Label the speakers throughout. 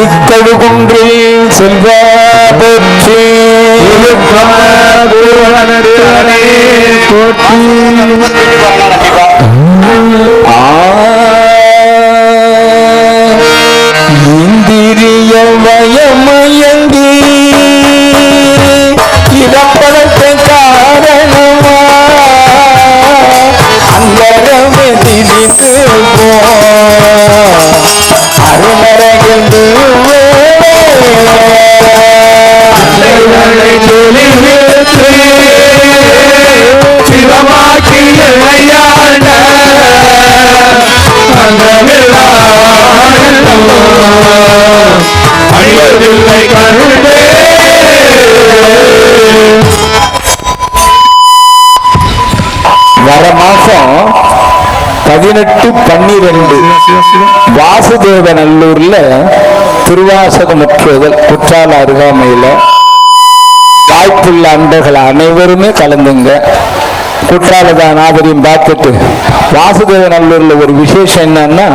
Speaker 1: திருக்கழுகுன்றில் செல்வ பதினெட்டு பன்னிரெண்டு. வாசுதேவ நல்லூர்ல திருவாசகமுற்றுதல் குற்றால அருகாமையில வாய்ப்புள்ள அன்பர்கள் அனைவருமே கலந்துங்க. குற்றாலதான் நாகரியம் பார்த்துட்டு வாசுதேவ நல்லூர்ல ஒரு விசேஷம் என்னன்னா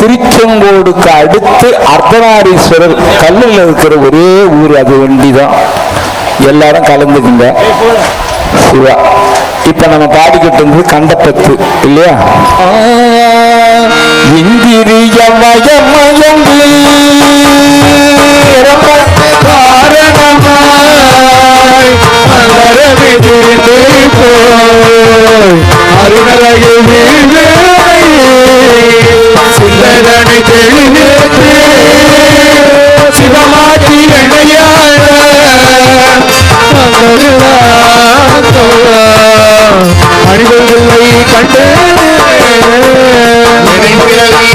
Speaker 1: திருச்செங்கோடுக்கு அடுத்து அர்த்தநாரீஸ்வரர் கல்லில் இருக்கிற ஒரே ஊர் அது ஒண்டிதான் எல்லாரும் கலந்துக்குங்க. சிவா. இப்ப நம்ம பாடிக்கிட்டு இருந்தது கண்டப்பத்து இல்லையா? இந்திரிய மயமயங்கு காரணமாய்
Speaker 2: அலரவி போ அம்பலத்தை